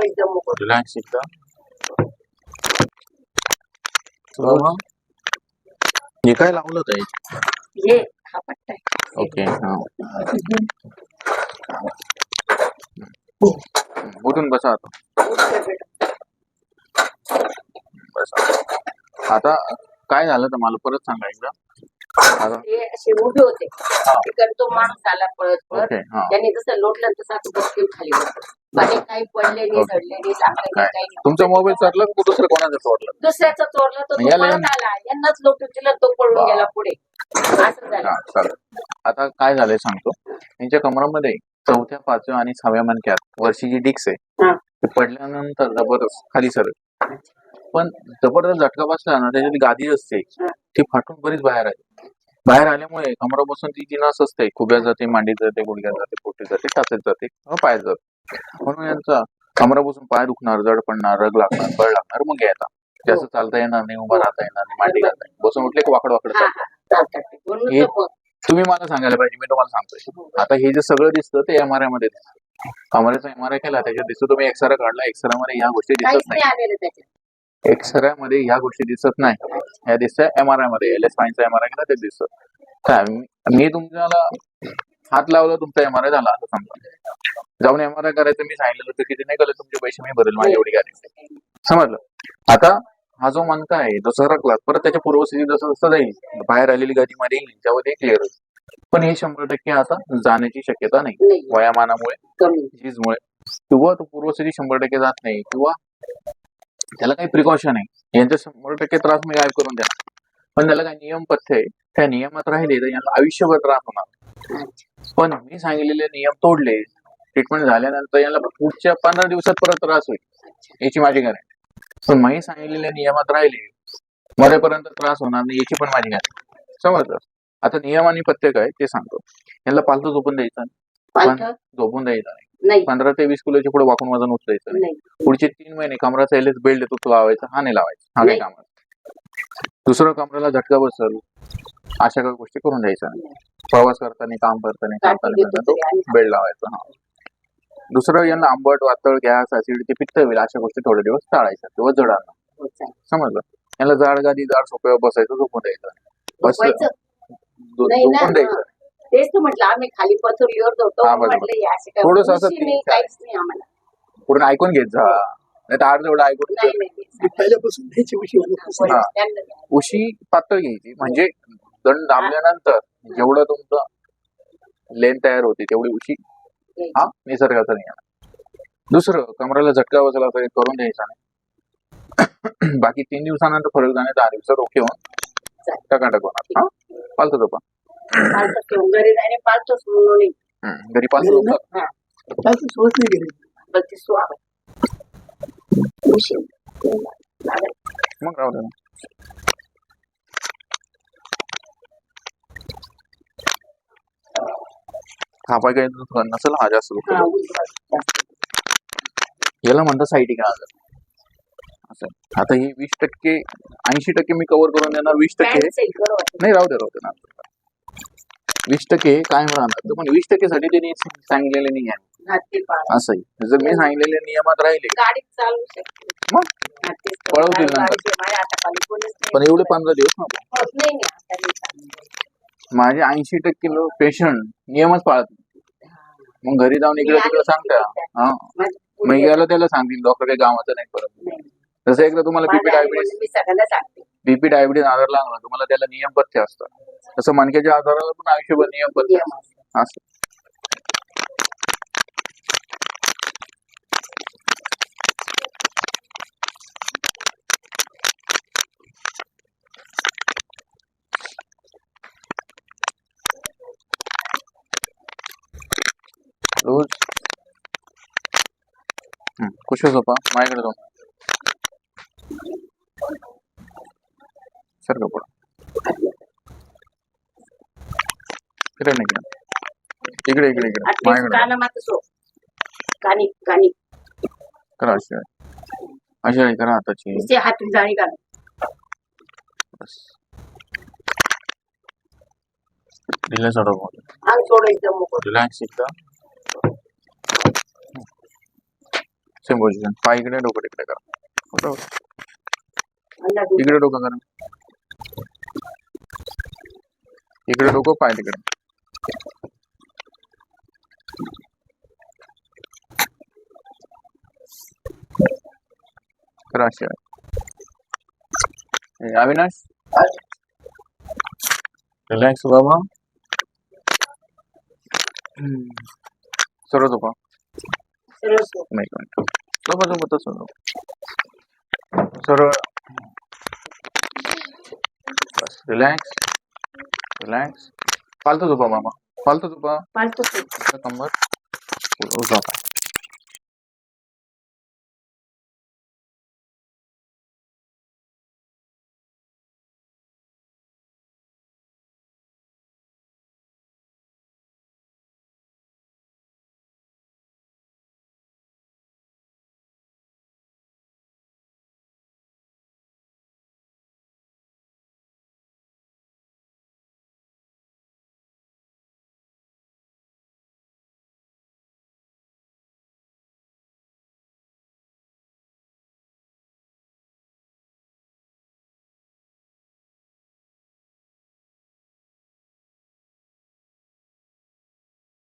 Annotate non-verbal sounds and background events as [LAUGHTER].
एकदा हो. हे. काय लावलं हे हा पट्टा आहे. ओके हा. उठून बसा आता. बसा. आता काय झालं तर मला परत सांगा एकदा. हे. असे उभे होते. तिकडे तो माणूस आला पळत पळत. ओके हा. त्यांनी जसं लोटलं तसं खाली बसलं. आणि काही पडले नाही ओके. झडले नाही लागले काय? नाही काही नाही. तुमचा मोबाईल चोरला का दुसरं कोणाचा चोरला दुसऱ्याचा चोरला तो याला- पळत आला. यांनाच लोटून दिला तो पळून गेला पुढे. असं झालं. हा चालेल. आता काय झालंय सांगतो. यांच्या कमरामध्ये चौथ्या पाचव्या आणि सहाव्या मणक्यात वर्षी जी डिक्स आहे. हा. ते पडल्यानंतर जबरदस्त खाली सर पण जबरदस्त झटका बसला ना त्याच्यात गादी असते. हा. ती फाटून बरीच बाहेर आली. बाहेर आल्यामुळे कमरापासून ती जी नस असते. खुब्यात जाते मांडीत जाते गुडघ्यात जाते पोटीत जाते टाचेत जाते पायात जाते. म्हणून यांचा कमरापासून पाय दुखणार जड पडणार रग लागणार बळ लागणार मग यायचा जास्त चालता येणार नाही उभा राहता येणार नाही मांडी घालता येणार बसून उठले की वाकड वाकड चालतं हा तुम्ही मला सांगायला पाहिजे मी तुम्हाला सांगतोय. आता हे जे सगळं दिसतं ते एम आर आयमध्ये दिसतं. कमरेचा एम आर आय केला त्याच्यात दिसतो तुम्ही एक्सरे काढला एक्सरे मध्ये ह्या गोष्टी दिसत नाही. एक्सरे मध्ये ह्या गोष्टी दिसत नाही. ह्या दिसतं एम आर आयमध्ये. एल एस फाईनचा एम आर आय ते दिसतं. काय मी- तुमच्याला हात लावला तुमचा एम आर आय झाला असं समजा. जाऊन एम आर आय करायचं मी सांगितलं तर किती नाही केलं तुमचे पैसे मी भरेल माझी एवढी गॅरंटी समजलं? आता हा जो मनका आहे तो सरकला परत त्याच्या पूर्वस्थिती जसं जसं जाईल बाहेर आलेली गादी मध्ये येईल त्यामध्ये क्लिअर होईल. पण हे शंभर टक्के आता जाण्याची शक्यता नाही. वयामानामुळे झीजमुळे. किंवा तो पूर्वस्थिती शंभर टक्के जात नाही किंवा त्याला काही प्रिकॉशन आहे यांचा शंभर टक्के त्रास मी गायब करून देणार. पण त्याला काही नियम पथ्य आहे त्या नियमात राहिले तर यांना आयुष्यभर त्रास होणार. पण मी सांगितलेले नियम तोडले ट्रीटमेंट झाल्यानंतर याला पुढच्या पंधरा दिवसात परत त्रास होईल. याची माझी गॅरंटी पण मी सांगितलेल्या नियमात राहिले मरेपर्यंत त्रास होणार नाही याची पण माझी गॅरंटी समजलं? आता नियम आणि पथ्य काय ते सांगतो. याला पालतू झोपून द्यायचं नाही. झोपून द्यायचं नाही. नाही. पंधरा ते वीस किलोच्या पुढे वाकून वजन उचलायचं नाही. पुढचे तीन महिने कमराचा एल एस बेल्ट येतो तो लावायचा हा नाही लावायचा. हा काही नाही. काम दुसरं कमराला झटका बसल अशा काही गोष्टी करून द्यायच्या प्रवास करताना काम करताना करताना देतो बेल्ट लावायचा हा. दुसरं यांना आंबट वातळ गॅस ऍसिडिटी पित्त होईल अशा गोष्टी थोडे दिवस टाळायच्या किंवा जड आणणं हो. समजलं? यांना जाड गादी जाड सोप्यावर बसायचं झोपून द्यायचं. बस झोपून द्यायचं. तेच तर म्हटलं आम्ही खाली पथुरीवर होतो हा, बरोबर. म्हटलं हे असे काय थोडंसं असं उशी नाही, तीन- काहीच नाही आम्हाला. पूर्ण ऐकून घेत जा. नाही तर अर्ध एवढं ऐकून नाही नाही पहिल्यापासून द्यायची उशी. हा. त्यांना पातळ घ्यायची. म्हणजे दंड दाबल्यानंतर जेवढं तुमचं लेन तयार होते तेवढी उशी. हा निसर्गाचा नियम दुसरं कमराला झटका बसला तर हे करून द्यायचा नाही. [COUGHS] बाकी तीन दिवसानंतर फरक जाणे दहा दिवसात ओके होऊन टकाटक होणार. हा? पालतो तो पालथं ठेवून घरी जाणे पालतोच म्हणून नाही. पण घरी हा. सोडत नाही. मग राहू दे ना. थापाय काही दुखत नसेल हा जास्त हा, उजवा. याला म्हणतात आजार असं आहे. आता हे वीस टक्के ऐंशी टक्के मी कव्हर करून देणार वीस टक्के. नाही राहू दे राहू दे ना वीस टक्के कायम राहणार. पण वीस टक्के साठी त्यांनी सांगितलेले नाही आहे. हात ते पाळ. असं आहे जर मी सांगितलेल्या नियमात राहिले. मग. पळवतील नंतर. पण एवढे पंधरा दिवस नको. माझे ऐंशी टक्के लोक पेशंट नियमच पाळत. मग घरी जाऊन इकडे तिकडे सांगता. हा. मग गेलं त्याला सांगतील डॉक्टर काही कामाचं नाही नाही. जसं एकदा तुम्हाला बीपी डायबिटीस बीपी डायबिटीस आजार लागला तुम्हाला त्याला नियम पथ्य असतं. तसं मणक्याच्या आजाराला पण आयुष्यभर नियम नियम असं रोज हं, कुशल झोपा माझ्याकडे सर। कपडा इकडे. नाही इकडे. इकडे. इकडे माझ्याकडे काना कानी करा अशी आहे. अशी आहे, करा हाताची ते हातून जाळी घाल. बस. ढिला चढव अंग सोडायचं मोकळं. रिलॅक्स सेम पोझिशन पाय इकडे डोकं तिकडे करा. इकडे डोकं करा. इकडे डोकं पाय तिकडे. करा अशी आहे. हे, अविनाश रिलॅक्स बाबा हम्म. सरळ झोपा सरळ झोप. नाही एक मिनिट झोपा झोपा तसं झोपा सरळ बस रिलॅक्स रिलॅक्स फालतू झोपा मामा फालतू झोपा पालतू झोप. कंबर झोपा